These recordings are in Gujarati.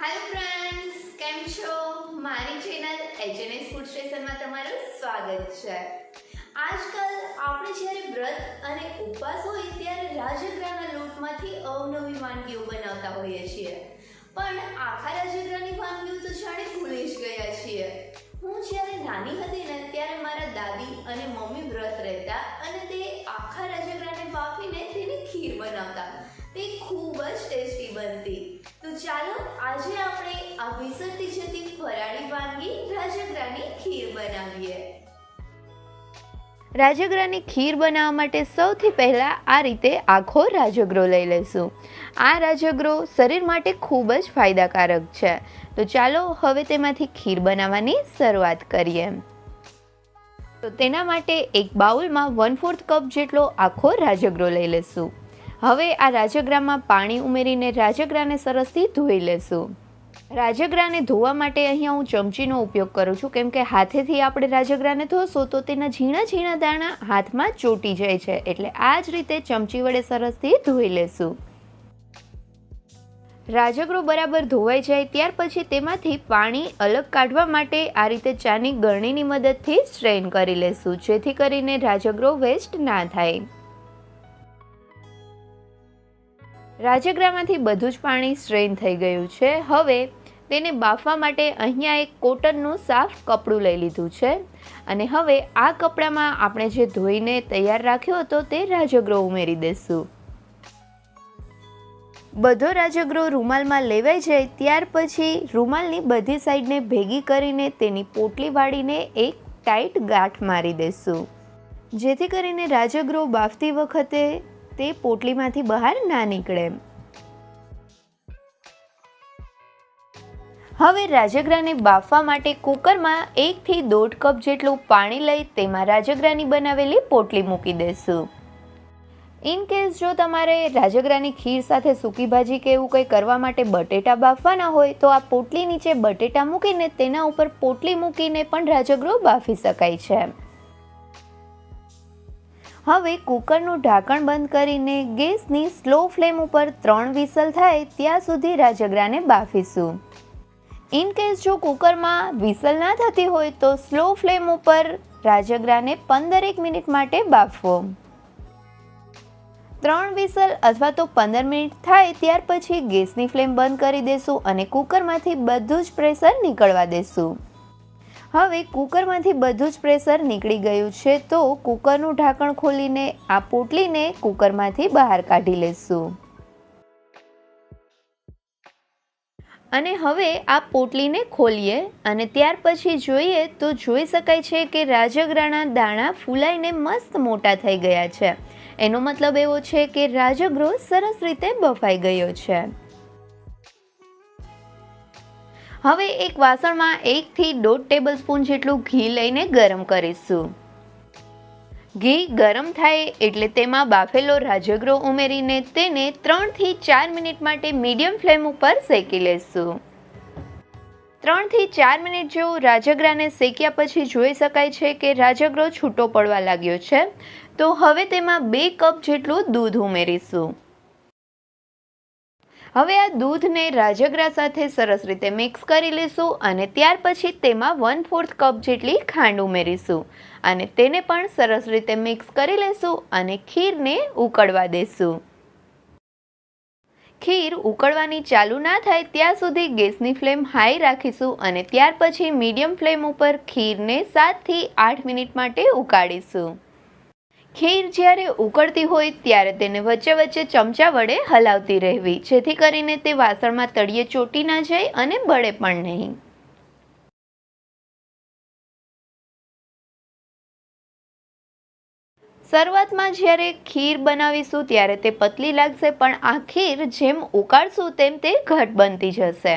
હાય ફ્રેન્ડ્સ કેમ છો? મારી ચેનલ એચએનએસ ફૂડ સ્ટેશનમાં તમારું સ્વાગત છે. આજકાલ આપણે જ્યારે વ્રત અને ઉપવાસ હોય ત્યારે રાજગરાના લોટમાંથી અવનવી વાનગીઓ બનાવતા હોઈએ છીએ. પણ આખા રાજગરાની વાનગીઓ તો જાણે ભૂલી જ ગયા છીએ. હું જ્યારે નાની હતી ને ત્યારે મારા દાદી અને મમ્મી વ્રત રહેતા અને તે આખા રાજગરાને બાફીને તેની ખીર બનાવતા. તે ખૂબ જ ટેસ્ટી બનતી. તો ચાલો આજે આપણે આ વિસરતી જતી ફરાળી વાનગી રાજગરાની ખીર બનાવીએ. રાજગરાની ખીર બનાવવા માટે સૌથી પહેલાં આ રીતે આખો રાજગરો લઈ લઈશું. આ રાજગરો શરીર માટે ખૂબ જ ફાયદાકારક છે. તો ચાલો હવે તેમાંથી ખીર બનાવવાની શરૂઆત કરીએ. તો તેના માટે એક બાઉલમાં વન ફોર્થ કપ જેટલો આખો રાજગરો લઈ લેશું હવે આ રાજગરામાં પાણી ઉમેરીને રાજગરાને સરસથી ધોઈ લેશું. રાજગરાને ધોવા માટે અહીંયા હું ચમચીનો ઉપયોગ કરું છું. કેમ કે હાથેથી આપણે રાજગરાને ધોશો તો તેના ઝીણા ઝીણા દાણા હાથમાં ચોટી જાય છે. એટલે આ જ રીતે ચમચી વડે સરસથી ધોઈ લેશું. રાજગરો બરાબર ધોવાઈ જાય ત્યાર પછી તેમાંથી પાણી અલગ કાઢવા માટે આ રીતે ચાની ગરણીની મદદથી સ્ટ્રેન કરી લેશું. જેથી કરીને રાજગરો વેસ્ટ ના થાય. રાજગરામાંથી બધું જ પાણી સ્ટ્રેન થઈ ગયું છે. હવે તેને બાફવા માટે અહીંયા એક કોટનનું સાફ કપડું લઈ લીધું છે. અને હવે આ કપડામાં આપણે જે ધોઈને તૈયાર રાખ્યો હતો તે રાજગરો ઉમેરી દઈશું બધો રાજગરો રૂમાલમાં લેવાઈ જાય ત્યાર પછી રૂમાલની બધી સાઈડને ભેગી કરીને તેની પોટલી વાળીને એક ટાઈટ ગાંઠ મારી દઈશું જેથી કરીને રાજગરો બાફતી વખતે તે પોટલીમાંથી બહાર ના નીકળે. હવે રાજગરાને બાફવા માટે કુકરમાં એકથી દોઢ કપ જેટલું પાણી લઈ તેમાં રાજગરાની બનાવેલી પોટલી મૂકી દેશું. ઇન કેસ જો તમારે રાજગરાની ખીર સાથે સૂકી ભાજી કે એવું કંઈ કરવા માટે બટેટા બાફવાના હોય, તો આ પોટલી નીચે બટેટા મૂકીને તેના ઉપર પોટલી મૂકીને પણ રાજગરો બાફી શકાય છે. હવે કુકરનું ઢાંકણ બંધ કરીને ગેસની સ્લો ફ્લેમ ઉપર ત્રણ વિસલ થાય ત્યાં સુધી રાજગરાને બાફીશું. ઇન કેસ જો કુકરમાં વિસલ ના થતી હોય તો સ્લો ફ્લેમ ઉપર રાજગરાને પંદરેક મિનિટ માટે બાફવો. ત્રણ વિસલ અથવા તો પંદર મિનિટ થાય ત્યાર પછી ગેસની ફ્લેમ બંધ કરી દેશું અને કુકરમાંથી બધું જ પ્રેશર નીકળવા દેશું. હવે કૂકરમાંથી બધું જ પ્રેશર નીકળી ગયું છે, તો કૂકરનું ઢાંકણ ખોલીને આ પોટલીને કૂકરમાંથી બહાર કાઢી લેશું. અને હવે આ પોટલીને ખોલીએ અને ત્યાર પછી જોઈએ તો જોઈ શકાય છે કે રાજગરાના દાણા ફૂલાઈને મસ્ત મોટા થઈ ગયા છે. એનો મતલબ એવો છે કે રાજગરો સરસ રીતે બફાઈ ગયો છે. હવે એક વાસણમાં એકથી દોઢ ટેબલ સ્પૂન જેટલું ઘી લઈને ગરમ કરીશું. ઘી ગરમ થાય એટલે તેમાં બાફેલો રાજગરો ઉમેરીને તેને ત્રણથી ચાર મિનિટ માટે મીડિયમ ફ્લેમ ઉપર શેકી લેશું. ત્રણથી ચાર મિનિટ જેવું રાજગરાને શેક્યા પછી જોઈ શકાય છે કે રાજગરો છૂટો પડવા લાગ્યો છે. તો હવે તેમાં બે કપ જેટલું દૂધ ઉમેરીશું. હવે આ દૂધને રાજગરા સાથે સરસ રીતે મિક્સ કરી લઈશું અને ત્યાર પછી તેમાં વન ફોર્થ કપ જેટલી ખાંડ ઉમેરીશું. અને તેને પણ સરસ રીતે મિક્સ કરી લઈશું અને ખીરને ઉકળવા દેશું. ખીર ઉકળવાની ચાલુ ના થાય ત્યાં સુધી ગેસની ફ્લેમ હાઈ રાખીશું અને ત્યાર પછી મીડિયમ ફ્લેમ ઉપર ખીરને સાતથી આઠ મિનિટ માટે ઉકાળીશું. ખીર જ્યારે ઉકળતી હોય ત્યારે તેને વચ્ચે વચ્ચે ચમચા વડે હલાવતી રહેવી, જેથી કરીને તે વાસણમાં તળિયે ચોટી ના જાય અને બળે પણ નહીં. શરૂઆતમાં જ્યારે ખીર બનાવીશું ત્યારે તે પતલી લાગશે, પણ આ ખીર જેમ ઉકાળશું તેમ તે ઘટ બનતી જશે.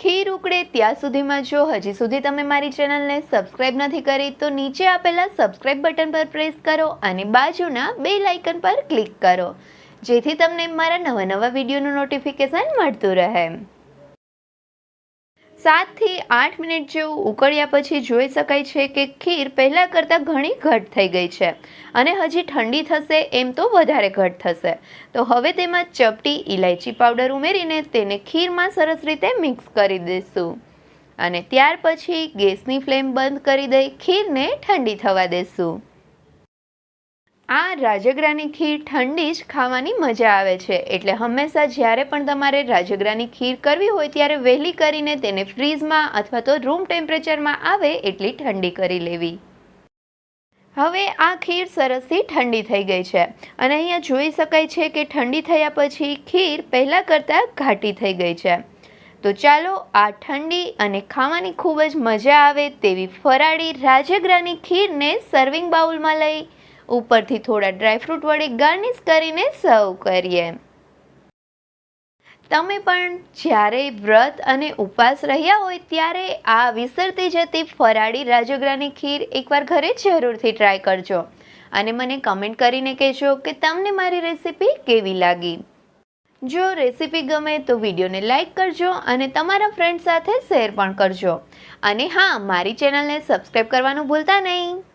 ખીર ઉકળે ત્યાં સુધીમાં જો હજી સુધી તમે મારી ચેનલને સબસ્ક્રાઇબ નથી કરી, તો નીચે આપેલા સબસ્ક્રાઇબ બટન પર પ્રેસ કરો અને બાજુના બે લાઇકન પર ક્લિક કરો, જેથી તમને મારા નવા નવા વિડીયોનું નોટિફિકેશન મળતું રહે. સાતથી આઠ મિનિટ જેવું ઉકળ્યા પછી જોઈ શકાય છે કે ખીર પહેલાં કરતાં ઘણી ઘટ થઈ ગઈ છે અને હજી ઠંડી થશે એમ તો વધારે ઘટ થશે. તો હવે તેમાં ચપટી ઇલાયચી પાવડર ઉમેરીને તેને ખીરમાં સરસ રીતે મિક્સ કરી દઈશું. અને ત્યાર પછી ગેસની ફ્લેમ બંધ કરી દઈ ખીરને ઠંડી થવા દેશું આ રાજગરાની ખીર ઠંડી જ ખાવાની મજા આવે છે. એટલે હંમેશા જ્યારે પણ તમારે રાજગરાની ખીર કરવી હોય ત્યારે વહેલી કરીને તેને ફ્રીઝમાં અથવા તો રૂમ ટેમ્પરેચરમાં આવે એટલી ઠંડી કરી લેવી. હવે આ ખીર સરસથી ઠંડી થઈ ગઈ છે. અને અહીંયા જોઈ શકાય છે કે ઠંડી થયા પછી ખીર પહેલાં કરતાં ઘાટી થઈ ગઈ છે. તો ચાલો આ ઠંડી અને ખાવાની ખૂબ જ મજા આવે તેવી ફરાળી રાજગરાની ખીરને સર્વિંગ બાઉલમાં લઈ ઉપરથી થોડા ડ્રાયફ્રૂટ વડે ગાર્નિશ કરીને સર્વ કરીએ. તમે પણ જ્યારે વ્રત અને ઉપવાસ રહ્યા હોય ત્યારે આ વિસરતી જતી ફરાળી રાજગરાની ખીર એકવાર ઘરે જરૂરથી ટ્રાય કરજો. અને મને કમેન્ટ કરીને કહેજો કે તમને મારી રેસીપી કેવી લાગી? જો રેસીપી ગમે તો વિડીયોને લાઇક કરજો અને તમારા ફ્રેન્ડ સાથે શેર પણ કરજો. અને હા, મારી ચેનલને સબસ્ક્રાઈબ કરવાનું ભૂલતા નહીં.